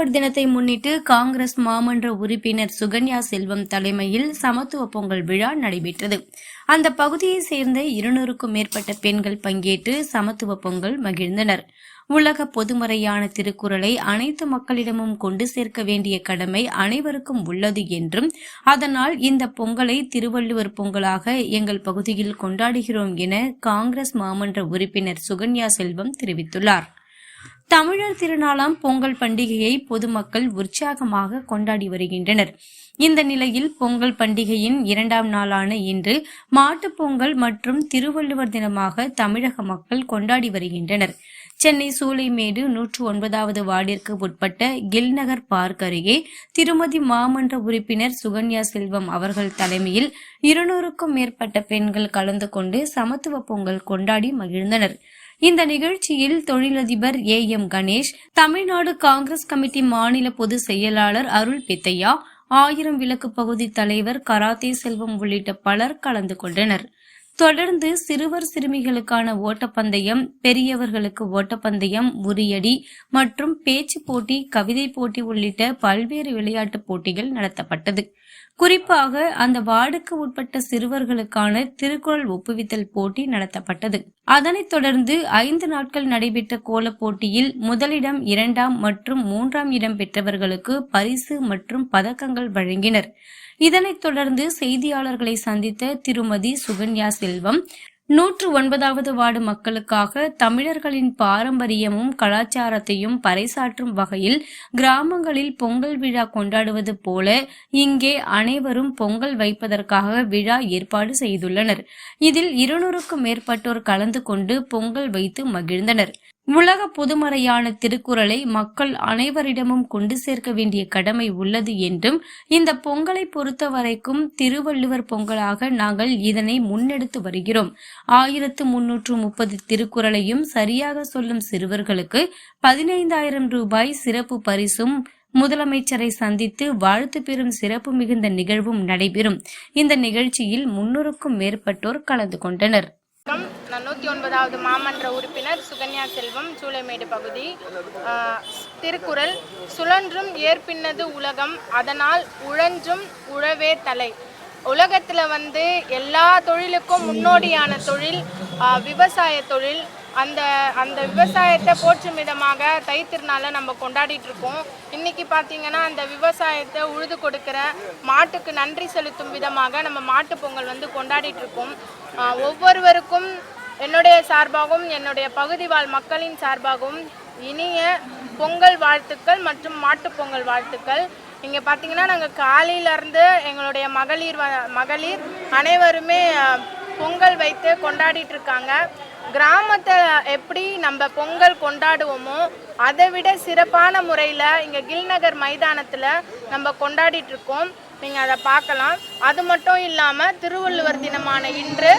திருவள்ளுவர் தினத்தை முன்னிட்டு காங்கிரஸ் மாமன்ற உறுப்பினர் சுகன்யா செல்வம் தலைமையில் சமத்துவ பொங்கல் விழா நடைபெற்றது. அந்த பகுதியைச் சேர்ந்த இருநூறுக்கும் மேற்பட்ட பெண்கள் பங்கேற்று சமத்துவ பொங்கல் மகிழ்ந்தனர். உலக பொதுமறையான திருக்குறளை அனைத்து மக்களிடமும் கொண்டு சேர்க்க வேண்டிய கடமை அனைவருக்கும் உள்ளது என்றும் அதனால் இந்த பொங்கலை திருவள்ளுவர் பொங்கலாக எங்கள் பகுதியில் கொண்டாடுகிறோம் என காங்கிரஸ் மாமன்ற உறுப்பினர் சுகன்யா செல்வம் தெரிவித்துள்ளார். தமிழர் திருநாளாம் பொங்கல் பண்டிகையை பொதுமக்கள் உற்சாகமாக கொண்டாடி வருகின்றனர். இந்த நிலையில் பொங்கல் பண்டிகையின் இரண்டாம் நாளான இன்று மாட்டுப் பொங்கல் மற்றும் திருவள்ளுவர் தினமாக தமிழக மக்கள் கொண்டாடி வருகின்றனர். சென்னை சூளைமேடு நூற்று ஒன்பதாவது வார்டிற்கு உட்பட்ட கில்நகர் பார்க் அருகே திருமதி மாமன்ற உறுப்பினர் சுகன்யா செல்வம் அவர்கள் தலைமையில் இருநூறுக்கும் மேற்பட்ட பெண்கள் கலந்து கொண்டு சமத்துவ பொங்கல் கொண்டாடி மகிழ்ந்தனர். இந்த நிகழ்ச்சியில் தொழிலதிபர் A. M. Ganesh Tamil Nadu Congress committee மாநில பொதுச் செயலாளர் அருள் பித்தையா ஆயிரம் விளக்கு பகுதி தலைவர் கராத்தே செல்வம் உள்ளிட்ட பலர் கலந்து கொண்டனர். தொடர்ந்து சிறுவர் சிறுமிகளுக்கான ஓட்டப்பந்தயம் பெரியவர்களுக்கு ஓட்டப்பந்தயம் உரியடி மற்றும் பேச்சு போட்டி கவிதை போட்டி உள்ளிட்ட பல்வேறு விளையாட்டுப் போட்டிகள் நடத்தப்பட்டது. குறிப்பாக அந்த வார்டுக்கு உட்பட்ட சிறுவர்களுக்கான திருக்குறள் ஒப்புவித்தல் போட்டி நடத்தப்பட்டது. அதனைத் தொடர்ந்து ஐந்து நாட்கள் நடைபெற்ற கோலப் போட்டியில் முதலிடம் இரண்டாம் மற்றும் மூன்றாம் இடம் பெற்றவர்களுக்கு பரிசு மற்றும் பதக்கங்கள் வழங்கினர். இதனைத் தொடர்ந்து செய்தியாளர்களை சந்தித்த திருமதி சுகன்யா செல்வம் நூற்று ஒன்பதாவது வார்டு மக்களுக்காக தமிழர்களின் பாரம்பரியமும் கலாச்சாரத்தையும் பறைசாற்றும் வகையில் கிராமங்களில் பொங்கல் விழா கொண்டாடுவது போல இங்கே அனைவரும் பொங்கல் வைப்பதற்காக விழா ஏற்பாடு செய்துள்ளனர். இதில் இருநூறுக்கும் மேற்பட்டோர் கலந்து கொண்டு பொங்கல் வைத்து மகிழ்ந்தனர். உலக பொதுமறையான திருக்குறளை மக்கள் அனைவரிடமும் கொண்டு சேர்க்க வேண்டிய கடமை உள்ளது என்றும் இந்த பொங்கலை பொறுத்த வரைக்கும் திருவள்ளுவர் பொங்கலாக நாங்கள் இதனை முன்னெடுத்து வருகிறோம். ஆயிரத்து முன்னூற்று முப்பது திருக்குறளையும் சரியாக சொல்லும் சிறுவர்களுக்கு பதினைந்தாயிரம் ரூபாய் சிறப்பு பரிசும் முதலமைச்சரை சந்தித்து வாழ்த்து பெறும் சிறப்பு மிகுந்த நிகழ்வும் நடைபெறும். இந்த நிகழ்ச்சியில் முன்னூறுக்கும் மேற்பட்டோர் கலந்து கொண்டனர். நூற்றி ஒன்பதாவது மாமன்ற உறுப்பினர் சுகன்யா செல்வம் சூளைமேடு பகுதி. திருக்குறள் சுழன்றும் ஏற்பின்னது உலகம் அதனால் உழஞ்சும் உழவே தலை. உலகத்தில் வந்து எல்லா தொழிலுக்கும் முன்னோடியான தொழில் விவசாய தொழில். அந்த அந்த விவசாயத்தை போற்றும் விதமாக தைத்திருநாளை நம்ம கொண்டாடிட்டு இருக்கோம். இன்னைக்கு பார்த்தீங்கன்னா அந்த விவசாயத்தை உழுது கொடுக்கிற மாட்டுக்கு நன்றி செலுத்தும் விதமாக நம்ம மாட்டு பொங்கல் வந்து கொண்டாடிட்டு இருக்கோம். ஒவ்வொருவருக்கும் என்னுடைய சார்பாகவும் என்னுடைய பகுதி வாழ் மக்களின் சார்பாகவும் இனிய பொங்கல் வாழ்த்துக்கள் மற்றும் மாட்டுப் பொங்கல் வாழ்த்துக்கள். இங்கே பார்த்தீங்கன்னா நாங்கள் காலையிலேருந்து எங்களுடைய மகளிர் வ- மகளிர் அனைவருமே பொங்கல் வைத்து கொண்டாடிட்டு இருக்காங்க. கிராமத்தை எப்படி நம்ம பொங்கல் கொண்டாடுவோமோ அதை விட சிறப்பான முறையில் இங்கே கில்நகர் மைதானத்தில் நம்ம கொண்டாடிட்டு இருக்கோம். நீங்கள் அதை பார்க்கலாம். அது மட்டும் இல்லாமல் திருவள்ளுவர் தினமான இன்று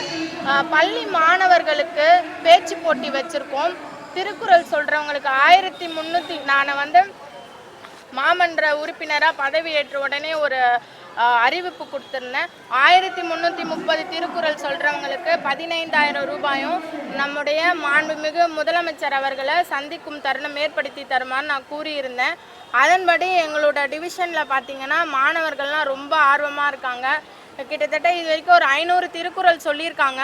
ஆஹ், பள்ளி மாணவர்களுக்கு பேச்சு போட்டி வச்சுருக்கோம். திருக்குறள் சொல்கிறவங்களுக்கு ஆயிரத்தி முந்நூற்றி நான் வந்து மாமன்ற உறுப்பினராக பதவியேற்ற உடனே ஒரு அறிவிப்பு கொடுத்துருந்தேன். ஆயிரத்தி முந்நூற்றி முப்பது திருக்குறள் சொல்கிறவங்களுக்கு பதினைந்தாயிரம் ரூபாயும் நம்முடைய மாண்புமிகு முதலமைச்சர் அவர்களை சந்திக்கும் தருணம் ஏற்படுத்தி தருமான்னு நான் கூறியிருந்தேன். அதன்படி எங்களோட டிவிஷனில் பார்த்தீங்கன்னா மாணவர்கள்லாம் ரொம்ப ஆர்வமாக இருக்காங்க. கிட்டத்தட்ட இது வரைக்கும் ஒரு ஐநூறு திருக்குறள் சொல்லியிருக்காங்க.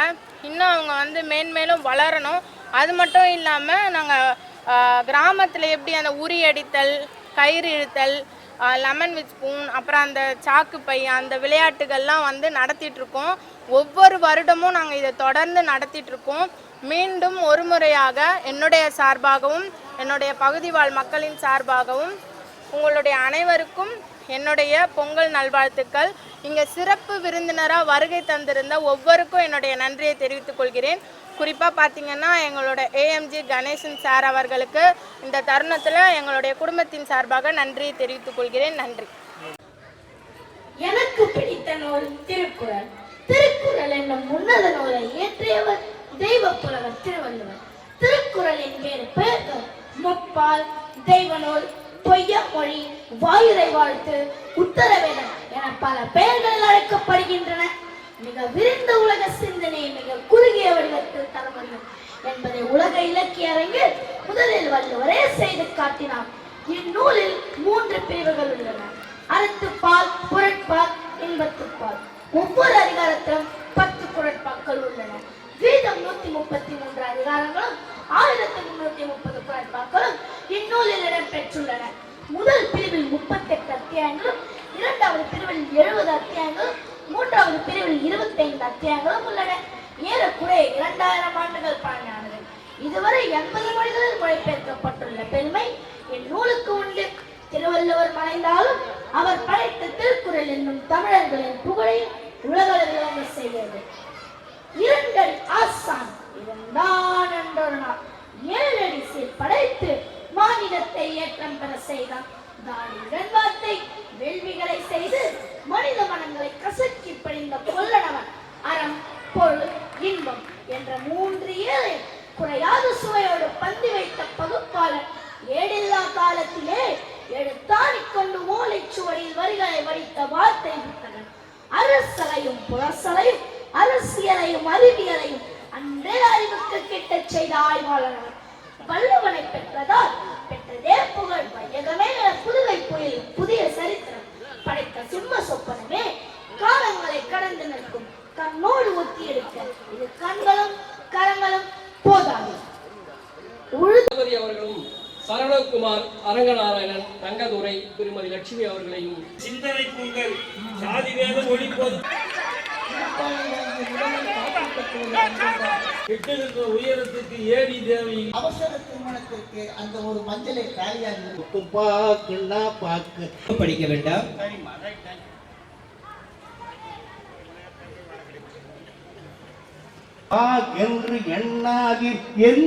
இன்னும் அவங்க வந்து மேன்மேலும் வளரணும். அது மட்டும் இல்லாமல் நாங்கள் கிராமத்தில் எப்படி அந்த உரி அடித்தல் கயிறு இழுத்தல் லெமன் வித் ஸ்பூன் அப்புறம் அந்த சாக்கு பை அந்த விளையாட்டுகள்லாம் வந்து நடத்திட்டுருக்கோம் ஒவ்வொரு வருடமும் நாங்கள் இதை தொடர்ந்து நடத்திட்டுருக்கோம் மீண்டும் ஒரு முறையாக என்னுடைய சார்பாகவும் என்னுடைய பகுதி வாழ் மக்களின் சார்பாகவும் உங்களுடைய அனைவருக்கும் என்னுடைய பொங்கல் நல்வாழ்த்துக்கள். இங்கே சிறப்பு விருந்தினராக வருகை தந்திருந்த ஒவ்வொருக்கும் என்னுடைய நன்றியை தெரிவித்துக் கொள்கிறேன். குறிப்பாக பார்த்தீங்கன்னா எங்களோட ஏஎம்ஜி கணேசன் சார் அவர்களுக்கு இந்த தருணத்தில் எங்களுடைய குடும்பத்தின் சார்பாக நன்றியை தெரிவித்துக் கொள்கிறேன். நன்றி. எனக்கு பிடித்த நூல் திருக்குறள். திருக்குறள் என்னும் உன்னத நூலை இயற்றியவர் தெய்வ புலவர் திருவள்ளுவர். திருக்குறளின் வேறு பெயர்கள் முப்பால் தெய்வ நூல் பொய்யா மொழி வாயுரை வாழ்த்து உத்தரவேதம் என பல பெயர்களில் அழைக்கப்படுகின்றன. மிக விரிந்த உலக சிந்தனை மிக குறுகிய வடிவத்தில் தர முடியும் என்பதை உலக இலக்கிய அரங்கில் முதலில் வள்ளுவரே செய்து காட்டினார். இந்நூலில் மூன்று பிரிவுகள் உள்ளன. அறத்துப்பால் புரட்பால் இன்பத்துப்பால். ஒவ்வொரு அதிகாரத்திலும் பத்து குரட்பாக்கள் உள்ளன. வீதம் நூத்தி முப்பத்தி மூன்று அதிகாரங்களும் ஆயிரத்தி முன்னூத்தி முப்பது குரட்பாக்களும் இந்நூலில் இடம்பெற்றுள்ளன. அத்தியாயங்களும் இரண்டாவது பிரிவில் எழுபது அத்தியாயங்களும் மூன்றாவது பிரிவில் இருபத்தைந்து அத்தியாயங்களும் உள்ளன. ஏறக்குறைய இரண்டாயிரம் ஆண்டுகள் பழமையானது. இதுவரை எண்பது மொழிகளில் மொழிபெயர்க்கப்பட்டுள்ள பெருமை என் நூலுக்கு உண்டு. திருவள்ளுவர் மறைந்தாலும் அவர் படைத்த திருக்குறள் என்னும் தமிழர்களின் புகழை உலகளவில் செய்கிறது. இரண்டடி ஆசான் இருந்தான் என்றொரு நாள் ஏழடி சீர் படைத்து மாநிலத்தை ஏற்றம் பெற செய்தான். தானியுடன் வார்த்தை வேள்விகளை செய்து மனித மனங்களை கசக்கி பிழிந்த கொல்லனவன் அறம் பொருள் இன்பம் என்ற மூன்று ஏழை குறையாத சுவையோடு பந்தி வைத்த பகுப்பாளன் ஏடில்லா காலத்திலே எழுத்தாணிக் கொண்டு மூளைச் சுவடியில் வரிகளை வடித்த வார்த்தை புத்தகன் அரசலையும் புறசலையும் அரசியலையும் அறிவியலையும் அன்றே அறிவுக்கு கிட்டச் செய்த ஆய்வாளர் அவர். வள்ளுவனை பெற்றதால் பெற்றதே புகழ் வையகமே என புதுவை புயல் புதிய சரித்திரம் படைத்த சிம்ம சொப்பனமே காலங்களை கடந்து நிற்கும். கண்ணோடு ஒத்தி எடுக்க இது கண்களும் கரங்களும் போதாது. அவர்களும் சரவணகுமார் அரங்கநாராயணன் தங்கதுரை திருமதி லட்சுமி அவர்களையும் சிந்தனை தூங்கள் சாதி வேதம் ஒழிப்பது விட்டிருக்கிற உயரத்துக்கு ஏடி தேவை அவசர திருமணத்திற்கு அந்த ஒரு மஞ்சளை காலியாக இருக்கும் பாக்குன்னா பாக்கு படிக்க வேண்டாம். என்று எண்ணாதி என்